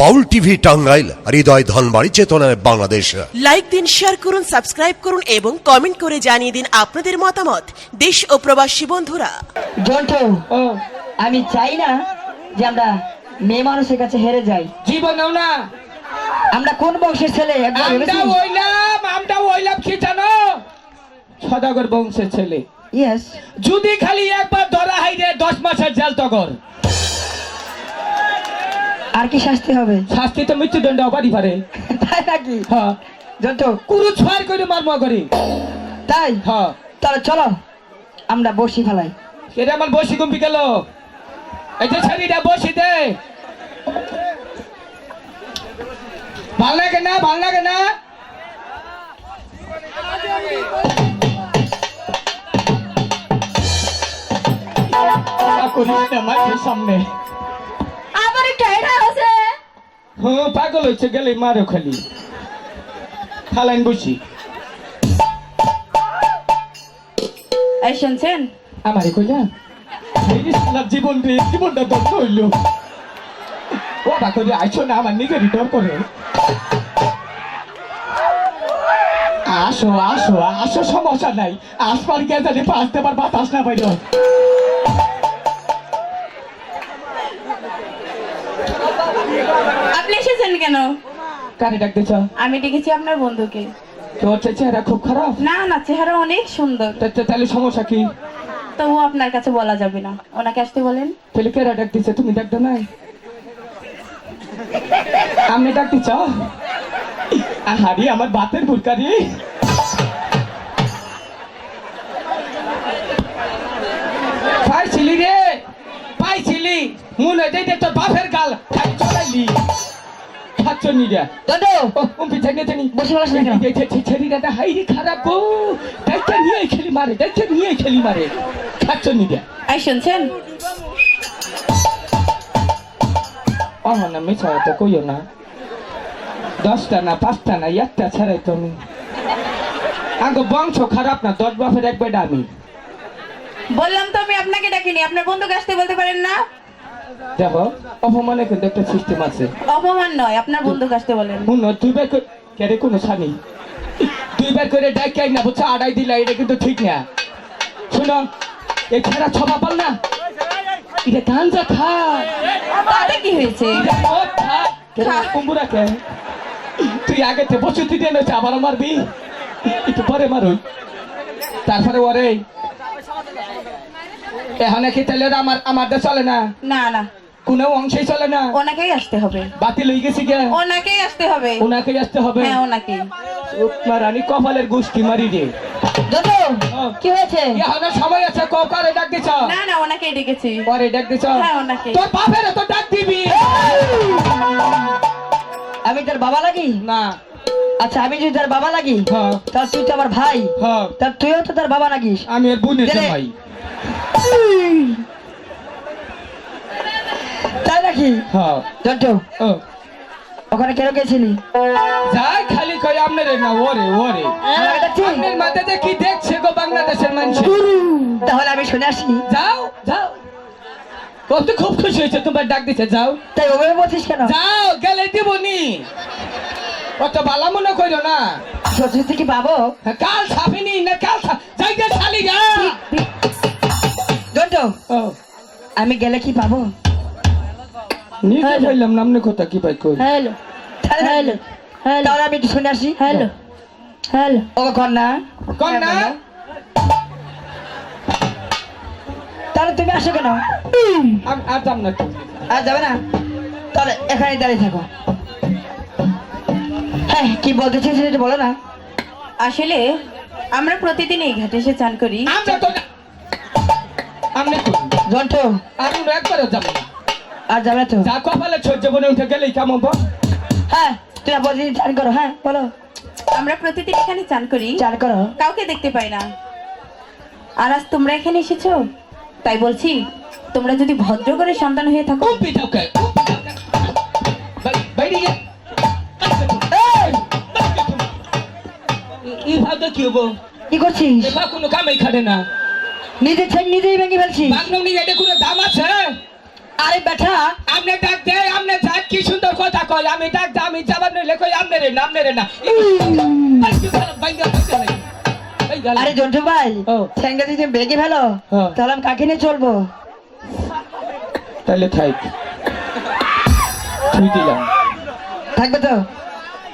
বাউল TV Tangail হৃদয় ধনবাড়ি চেতনায় Bangladesh. Like দিন শেয়ার করুন সাবস্ক্রাইব করুন এবং কমেন্ট করে জানিয়ে দিন আপনাদের মতামত। দেশ ও প্রবাসী বন্ধুরা। জন্টু ও। আমি চাই না যে আমরা মেয়ে মানুষের কাছে হেরে যাই। জীবনেও না। আমরা কোন বংশের ছেলে? আমরা আমরা কি জানো? সদাগর বংশের ছেলে। ইয়েস যদি খালি একবার ধরা হাই রে দশ মাসের জেল তগর। আর কি শাস্তি হবে? শাস্তি তো মৃত্যুদণ্ড অবারই পারে। তাই নাকি? হ্যাঁ। জন্টু কুরু ছয় করে মারমা করি তাই? হ্যাঁ। তাহলে চলো আমরা বসি ফেলাই। এটা আমার বসি কমবি গেল। এই যে ছেড়িটা বসি দে। ভালো লাগে না ভালো লাগে না? করিস না সামনে। হ্যাঁ পাগল হচ্ছে গেলে মারো খালি। খালাইন বসি। এই শুনছেন? আমারে কইলা? জীবন রে জীবনটা দর হইল। ও বা করে আইছো না আমার নিজেরই ডর করে। আসো আসো আসো সমস্যা নাই। আসবার কে জানি পাঁচতে পার বাতাস না পাইল এসেছেন কেন? কারে ডাক দিছ আমি ডেকেছি আপনার বন্ধুকে। তোর চেহারা খুব খারাপ? না না চেহারা অনেক সুন্দর। তাহলে সমস্যা কি? তবু আপনার কাছে বলা যাবে না। ওনাকে আসতে বলেন। তাহলে কেরা ডাক দিছে তুমি নাই? আমি আহারি আমার বাতের ভুরকারি পাইছিলি রে পাইছিলি মনে হয় তোর বাপের গাল। চলাইলি। উম্পি বসে খারাপ গো নিয়ে খেলি মারে নিয়ে খেলি শুনছেন মিছা তো কইও না দশটা না পাঁচটা না একটা ছাড়াই তুমি আগে বংশ খারাপ না দশ বাপের এক বেটা আমি বললাম তো আমি আপনাকে ডাকিনি। আপনার বন্ধুকে আসতে বলতে পারেন না? দেখো অপমানে কিন্তু একটা সিস্টেম আছে। অপমান নয় আপনার বন্ধু আসতে বলেন। শুনো দুইবার করে কেরে কোনো ছানি দুইবার করে ডাকাই না বুঝছ? আড়াই দিলা এটা কিন্তু ঠিক না। শুনো এই ছেড়া ছবা পাল না? এটা গাঞ্জা খা তাতে কি হয়েছে? কুম্বুরা কে? তুই আগে তে বসে নেছে আবার মারবি? একটু পরে মারুই তারপরে ওরে এখানে কি তাহলে আমার আমার দে চলে না? না না। কোনো অংশেই চলে না? ওনাকেই আসতে হবে। বাতিল হয়ে গেছি গে ওনাকেই আসতে হবে। ওনাকেই আসতে হবে? হ্যাঁ ওনাকে রানী কপালের গোষ্ঠী মারি রে। কি হয়েছে? এখানে সময় আছে ককারে ডাক দিছ? না না ওনাকেই ডেকেছি। পরে ডাক দিছ? হ্যাঁ ওনাকে তোর বাপের তো ডাক দিবি? আমি তোর বাবা লাগি? না। আচ্ছা আমি যদি তোর বাবা লাগি হ্যাঁ। তাহলে তুই তো আমার ভাই। হ্যাঁ। তাহলে তুইও তো তোর বাবা লাগিস। আমি বোনের গেলে। তাই নাকি? হ্যাঁ। জন্টু ওখানে কেন গেছিলি? যাই খালি কই আপনার না ওরে ওরে। আমাকে ডাকছিস? আপনার মাঝে যে কি দেখছে গো বাংলাদেশের মানুষ? তাহলে আমি শুনে আসি। যাও যাও। ও তো খুব খুশি হয়েছে তোমার ডাক দিছে যাও। তাই ওভাবে বলছিস কেন? যাও গেলে দিবনি। অত বালা মনে করো না। সত্যি কি পাবো কাল ছাপিনি না কাল যাই গে। শালি গা জন্টু ও আমি গেলে কি পাবো? নিজে বললাম নামনে কথা কি পাই কই? হ্যালো হ্যালো তাহলে আমি একটু শুনে আসি। হ্যালো হ্যালো ও কন্যা। কোন না তাহলে তুমি আসো কেন? আমি আর যাম না আর যাবে না? তাহলে এখানে দাঁড়িয়ে থাকো। হ্যাঁ কি বলতে চাইছি সেটা বলো না। আসলে আমরা প্রতিদিন এই ঘাটে এসে চান করি। আমরা তো কই জন্টু আমি না একবারও যাব না। আর যাবে তো? যা কপালে সহ্য বনে উঠে গেলেই কেমন হ্যাঁ তুমি প্রতিদিন চান করো হ্যাঁ বলো। আমরা প্রতিদিন এখানে চান করি। চান করো। কাউকে দেখতে পাই না। আর আজ তোমরা এখানে এসেছ? তাই বলছি তোমরা যদি ভদ্র করে সন্তান হয়ে থাকো। কে বাইরে গিয়ে এই! কি হব? কি করছিস? কোনো কামাই খাটে না। নিজে ছেলে নিজেই ভেঙে ফেলছিস। বাগনাউনি এটা কোনো দাম আছে? আরে বেটা। আমনে ডাক দে আমনে যাক কি সুন্দর কথা কয়। আমি ডাক দে আমি যাবার নইলে কই আমনে রে না আমনে রে না। আরে জন্টু ভাই ও। ঠ্যাঙ্গা যদি বেগে ফেলো হ্যাঁ। তাহলে আমি কাকে নিয়ে চলবো? তাহলে থাক। তুই দিলাম। থাকবে তো?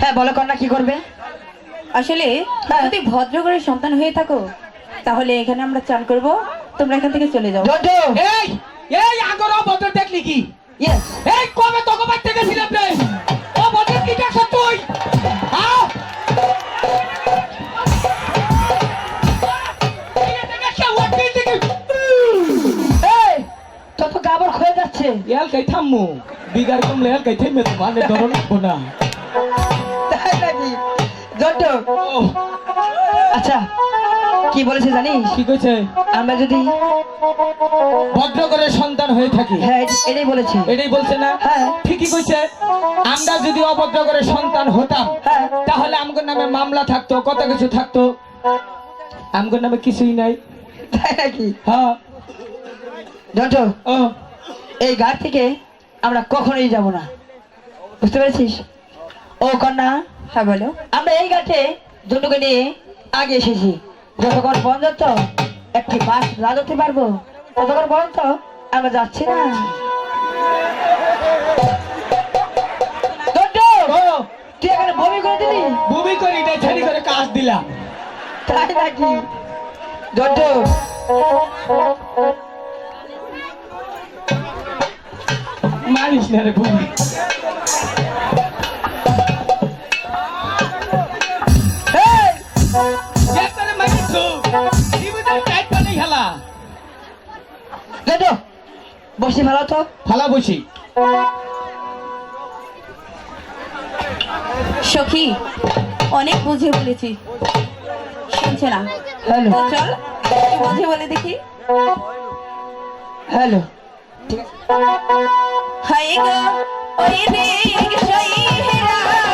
হ্যাঁ বলো কন্যা কি করবে? আসলে হ্যাঁ। যদি ভদ্র করে সন্তান হয়ে থাকো। তাহলে এখানে আমরা চান করব। তোমরা এখান থেকে চলে যাও। এই এই আগর অভদ্র দেখলি কি? এই কবে তোকে বাড়তে গেছিলাম রে অভদ্র কি দেখছ তুই? হ্যাঁ গাবর যাচ্ছে। থামমু? বিগার কমলে থেমে মানে ধরো না। তাই নাকি? জন্টু! আচ্ছা কি বলেছে জানিস কি কইছে? আমরা যদি ভদ্র করে সন্তান হয়ে থাকি। হ্যাঁ এটাই বলেছি। এটাই বলছে না? হ্যাঁ। ঠিকই কইছে। আমরা যদি অভদ্র করে সন্তান হতাম হ্যাঁ। তাহলে আমগোর নামে মামলা থাকতো কত কিছু থাকতো। আমগোর নামে কিছুই নাই। তাই নাকি? হ্যাঁ। জন্টু ও। এই ঘাট থেকে আমরা কখনোই যাব না। বুঝতে পেরেছিস? ও কন্যা হ্যাঁ বলো। আমরা এই ঘাটে দুটোকে নিয়ে আগে এসেছি। যতক্ষণ পর্যন্ত একটি বাস লাগাতে পারব ততক্ষণ পর্যন্ত আমরা যাচ্ছি না। তুই এখানে বমি করে দিলি? ভূমি করি নাই ছেড়ি করে কাজ দিলাম। তাই নাকি? না রে খেলা বসে ভালো তো। ফালা বসি। সখী অনেক বুঝে বলেছি। শুনছে না? হ্যালো। চল বুঝে বলে দেখি। হ্যালো। হাই গো ওই রে কালা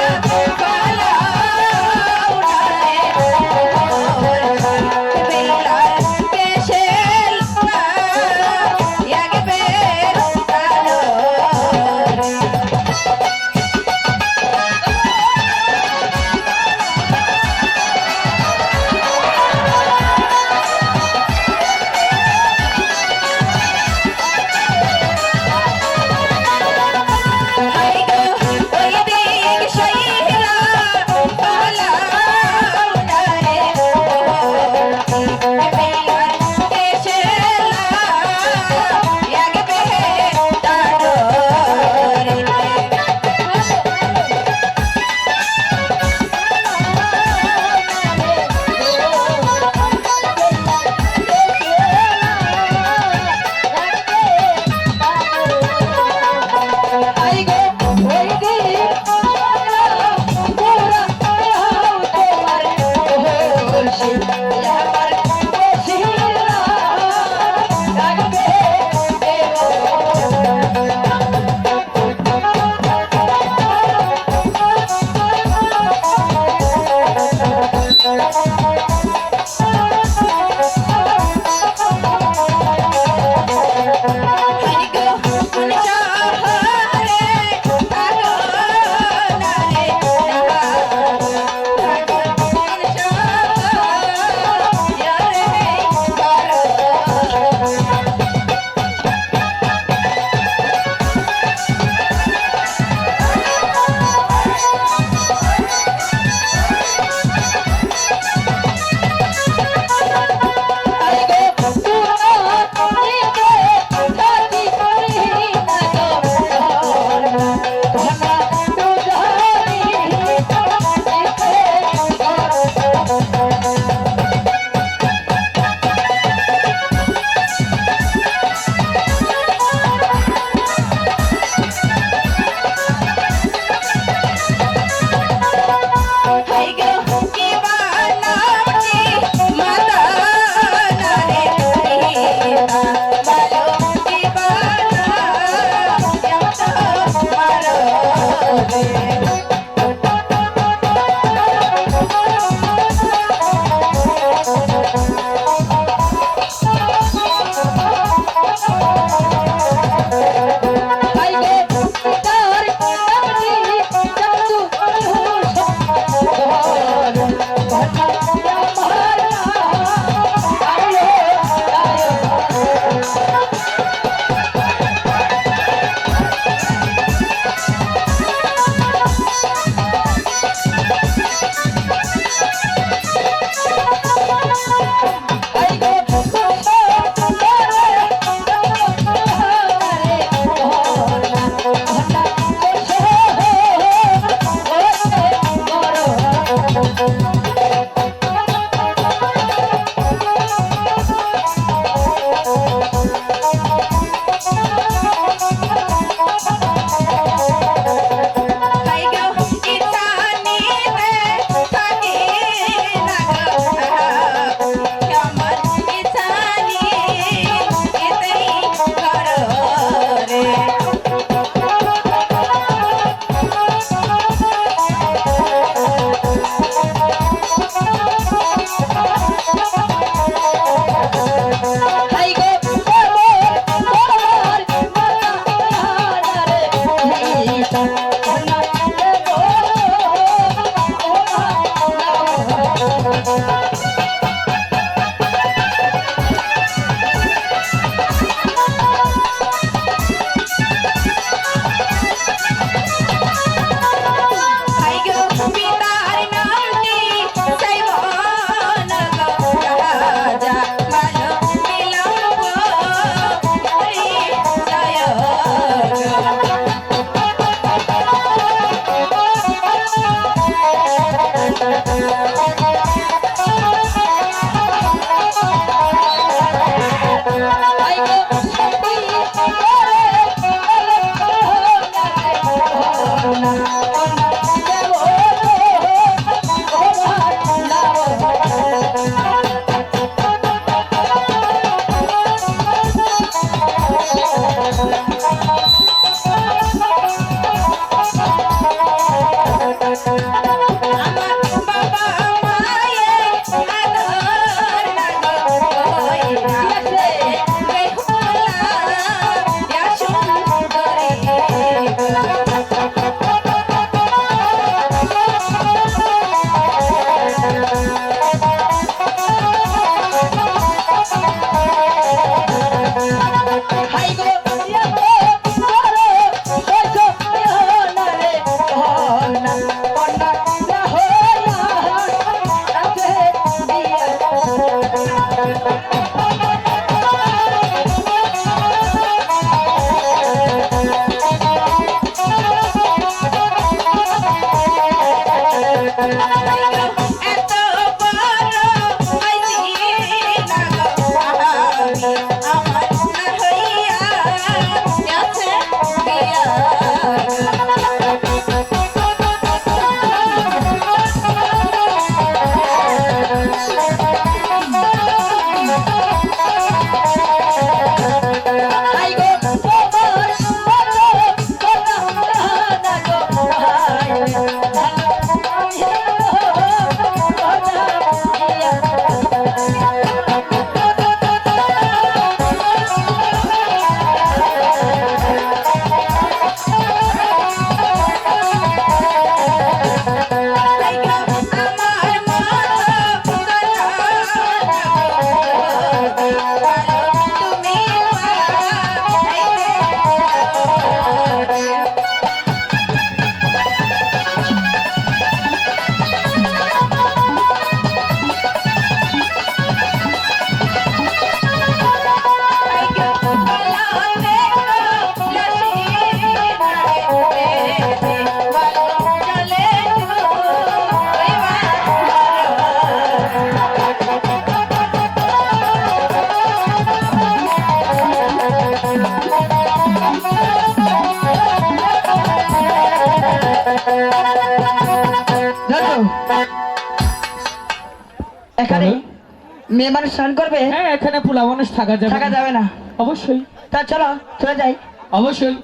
মেয়ে মানুষ স্নান করবে? হ্যাঁ এখানে পোলা মানুষ থাকা যাবে। থাকা যাবে না। অবশ্যই। তা চলো চলে যাই। অবশ্যই।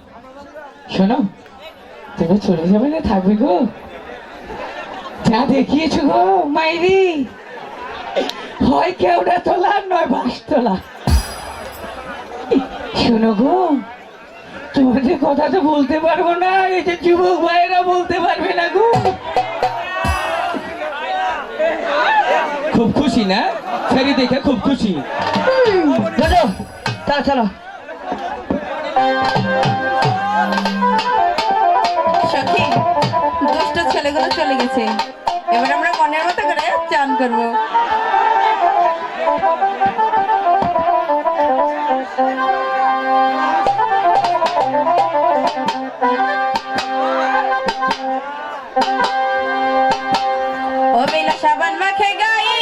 শোনো তুমি চলে যাবে না থাকবে গো? যা দেখিয়েছো গো মাইরি। হয় কেউটা তোলা নয় বাস তোলা। শোনো গো তোমাদের কথা তো বলতে পারব না এই যে যুবক ভাইয়েরা বলতে পারবে না গো। খুব খুশি না? ফেরি দেখে খুব খুশি। চলো চলো সখী দুষ্ট ছেলেগুলো চলে গেছে। এবার আমরা মনের মতো করে চান করব। ও বেলা সাবান মাখে গায়ে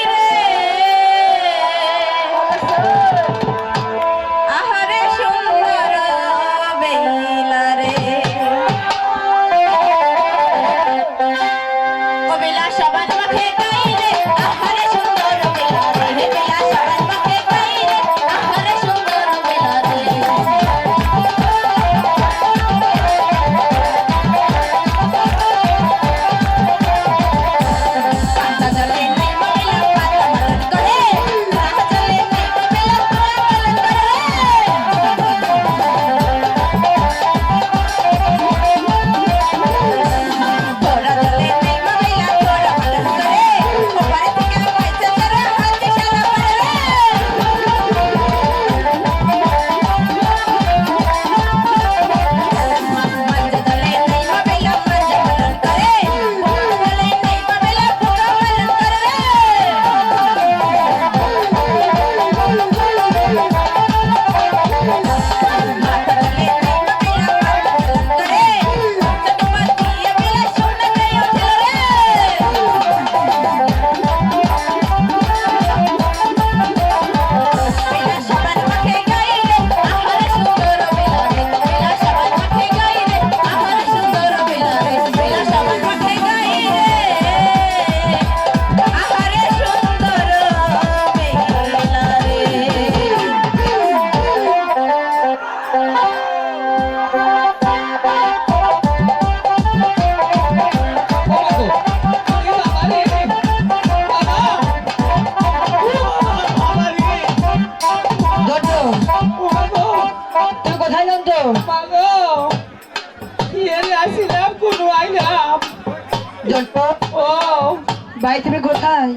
ভাই তুমি কোথায়?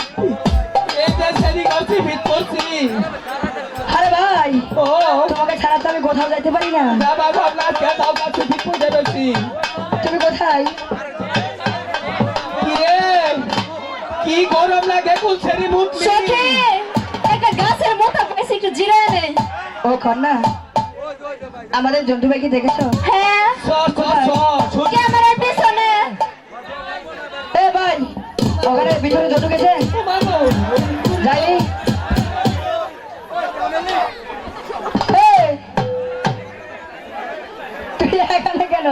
আরে ভাই ও। তোমাকে ছাড়া তো আমি কোথাও যাইতে পারি না। তুমি কোথায়? কি গরম লাগে কোন সেরি মুখ সখী একটা গাছের মোটা একটু জিরায় নে ও কন্যা আমাদের জন্টু ভাইকে দেখেছ? হ্যাঁ সর সর সর শুন ক্যামেরার পিছনে এ ভাই ওখানে পিছনে জন্টু গেছে। তুই এখানে কেন?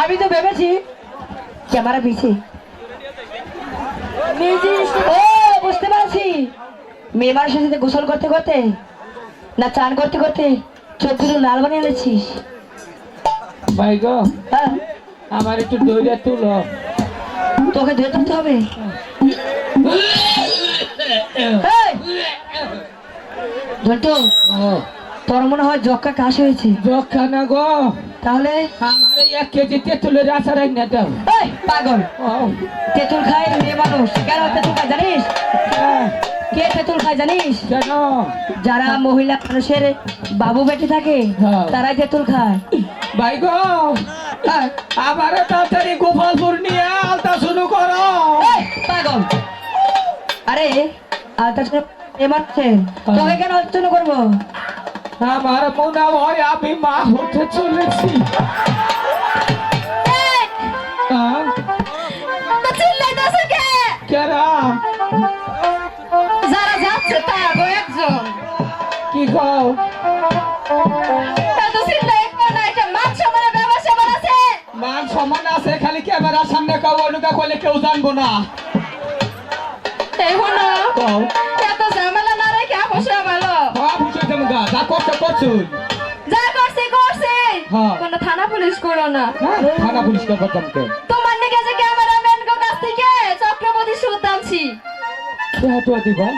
আমি তো ভেবেছি ক্যামেরা পিছি। ও বুঝতে পারছি। মেয়ে মানুষের সাথে গোসল করতে করতে না চান করতে করতে চোখ দুটো লাল বানিয়ে এনেছিস। ভাই গো হ্যাঁ। আমার একটু দইটা তুলো। তোকে তুলতে হবে? ঝন্টু তোর মনে হয় জক্কা কাশ হয়েছে? না গো। তাহলে? আমার এক কেজি তেঁতুলের এক না দাও। পাগল! তেঁতুল খায় মেয়ে মানুষ। কেন তেঁতুল খায় জানিস? হ্যাঁ, কে তেঁতুল খায় জানিস? কেন? যারা মহিলা মানুষের বাবু বেটে থাকে হ্যাঁ। তারাই তেঁতুল খায়। ভাই গো। আবারও তাড়াতাড়ি গোপালপুর নিয়ে আলতা শুরু করো। এই, পাগল। আরে আলতা সাথে মেয়ে মানুষের তোকে কেন আলোচনা করব? আমার মনে হয় আমি মা হতে চলেছি। হ্যাঁ? কে? কেরা? যারা যাচ্ছে তার একজন। কি গো মান সমান আছে খালি ক্যামেরার সামনে কাউ অনুকা করলে কেউ জানব না। এই হলো কও। এত ঝামেলা না রেখে অবশ্যই ভালো। সব বুঝেছে মুগা যা করছ করছুন যা করছে করছে। থানা পুলিশ করো না। থানা পুলিশ করব তোমাকে তোমার নিকে যে ক্যামেরাম্যান গো কাছ থেকে চক্রবর্তী সুদ দিবা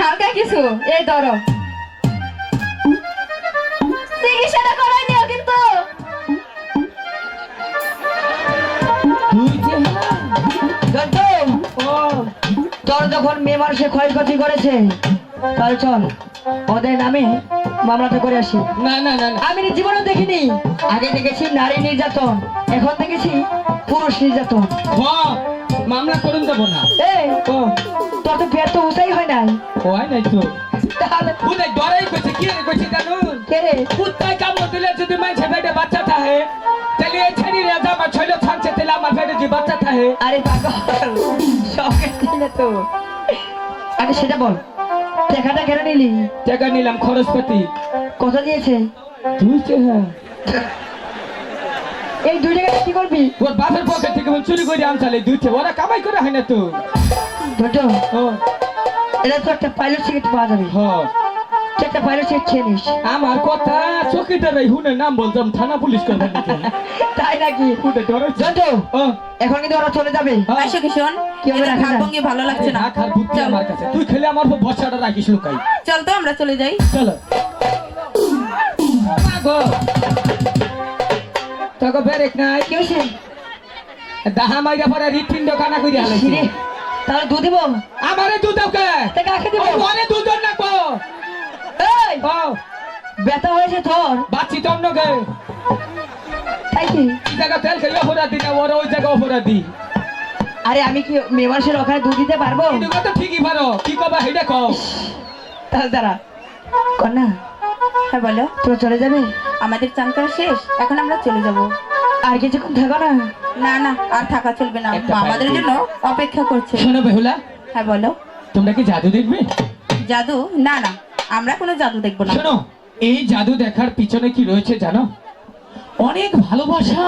হালকা কিছু এই ধরো। চিকিৎসাটা করাই নিও তোর যখন মেয়ে মানুষের ক্ষয়ক্ষতি করেছে তাহলে চল ওদের নামে মামলাটা করে আসি। না না না আমি জীবনে দেখিনি। আগে দেখেছি নারী নির্যাতন এখন দেখেছি পুরুষ নির্যাতন। মামলা করুন দেবো না এই তোর তো পেট তো উঠাই হয় নাই। হয় নাই তো। তাহলে কোথায় ডরাই করছে কি রে করছে জানুন কে রে? কুত্তায় কামড় দিলে যদি মানুষে পেটে বাচ্চা থাকে তাহলে এই ছেড়ি রাজা আমার ছইল আরে পাগল শখের দিনে তো। আগে সেটা বল। টাকাটা কেন নিলি? টাকা নিলাম খরচপাতি। কত দিয়েছে? তুই হ্যাঁ। এই দুই টাকা কি করবি? ওর বাপের পকেট থেকে চুরি করে আনছালে দুইছে ওরা কামাই করে হয় না তো ধরতো এটা তো একটা পাইলট সিগারেট পাওয়া যাবে। হ তুই একটা পাইলট সিগারেট খেয়ে নিস আমার কথা চকিদার হুনের নাম বলতাম থানা পুলিশ নাকি তাই নাকি? হুনে জন্টু ও। এখন কিন্তু ওরা চলে যাবে। হ্যাঁ। আসো কিশোর কি হবে রাখা যায়? ভঙ্গি ভালো লাগছে না। না খার বুদ্ধি আমার কাছে। তুই খেলে আমার উপর ভরসাটা রাখিস লুকাই। চল তো আমরা চলে যাই। চলো। গো তোকে বেরেক নাই? কি হয়েছে? দাহা মাইরা পরে হৃৎপিণ্ড কানা কইরা রে হালাইছি। তাহলে দুধ দিব? আমারে দুধ দাও কে? তা কাকে দিব? ওরে দুধ দাও না কো। এই ব্যথা হয়েছে তোর। বাচ্চি তো অন্য তাই কি? জায়গা তেল খেয়ে অপরাধ দি না ওরা ওই জায়গা অপরাধ। দি আরে আমি কি মেয়ে মানুষের ওখানে দুধ দিতে পারব? তো ঠিকই পারো। কি কবা হেডা কও। তাহলে দাঁড়া। কন্যা হ্যাঁ বলো তোর চলে যাবে? আমাদের চান করা শেষ এখন আমরা চলে যাব। আর কিছুক্ষণ থাকো না। না না আর থাকা চলবে না। আমাদের জন্য অপেক্ষা করছে। শোনো বেহুলা। হ্যাঁ বলো। তোমরা কি জাদু দেখবে? জাদু? না না। আমরা কোনো জাদু দেখব না। শোনো এই জাদু দেখার পিছনে কি রয়েছে জানো? অনেক ভালোবাসা।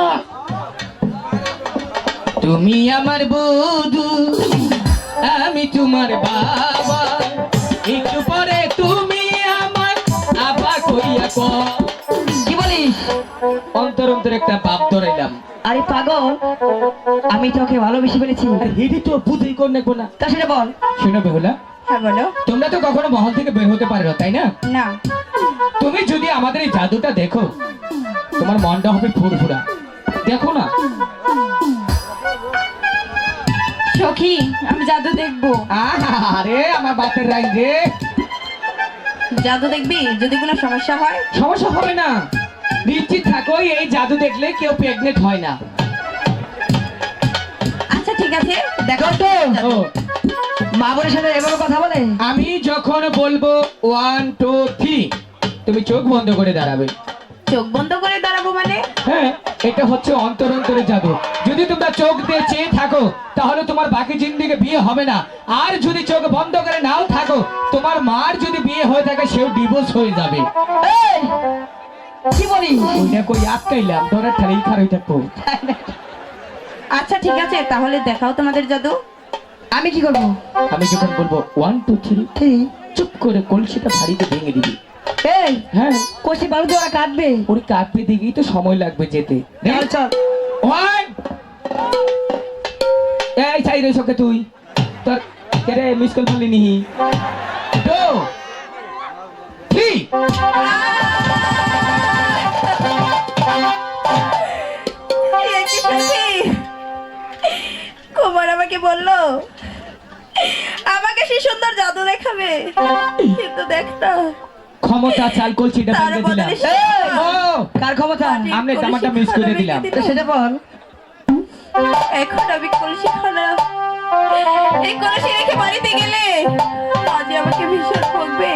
তুমি আমার বধু আমি তোমার বাবা। একটু পরে তুমি আমার আবা কইয়া ক। কি বলিস? অন্তর অন্তর একটা বাপ ধরাইলাম। আরে পাগল আমি তোকে ভালোবেসে ফেলেছি। আর হেডি তো বুঝেই কর নেব না। তা সেটা বল। শোনো বেহুলা হ্যাঁ বলো। তোমরা তো কখনো মহল থেকে বের হতে পারো তাই না? না। তুমি যদি আমাদের এই জাদুটা দেখো তোমার মনটা হবে ফুরফুরা। দেখো না। সখী আমি জাদু দেখব। আরে আমার বাপের রাই রে। জাদু দেখবি? যদি কোনো সমস্যা হয়? সমস্যা হবে না। নিশ্চিত থাকো এই জাদু দেখলে কেউ প্রেগনেন্ট হয় না। আচ্ছা ঠিক আছে। দেখো। তো মা বোনের সাথে এভাবে কথা বলে? আমি যখন বলব ওয়ান টু থ্রি তুমি চোখ বন্ধ করে দাঁড়াবে। চোখ বন্ধ করে দাঁড়াবো মানে? হ্যাঁ এটা হচ্ছে অন্তর অন্তরে জাদু। যদি তোমরা চোখ দিয়ে চেয়ে থাকো তাহলে তোমার বাকি জিন্দিগি বিয়ে হবে না। আর যদি চোখ বন্ধ করে নাও থাকো তোমার মার যদি বিয়ে হয়ে থাকে সেও ডিভোর্স হয়ে যাবে। কি বলি ওইটা কই আটকাইলাম খারই থাকব আচ্ছা ঠিক আছে তাহলে দেখাও তোমাদের জাদু। আমি কি করব? আমি যখন বলব ওয়ান টু থ্রি ঠিক চুপ করে কলসিটা ভারীতে ভেঙে দিবি। এই হ্যাঁ। কষি দিয়ে ওরা কাটবে ওর কাঁপে দিকেই তো সময় লাগবে যেতে। চল চল। ওয়ান এই চাই রে সকে তুই। তোর কেরে মিস কল বলি নি? টু থ্রি কুমার আমাকে বলল আমাকে সে সুন্দর জাদু দেখাবে। কিন্তু দেখ না ক্ষমতা চাই কলসিটা ভেঙে দিলাম। কার ক্ষমতা? আমনে জামাটা মিস করে দিলাম। তো সেটা বল। এখন আমি কলসি খানা এই কলসি রেখে বাড়িতে গেলে আজ আমাকে ভীষণ বকবে।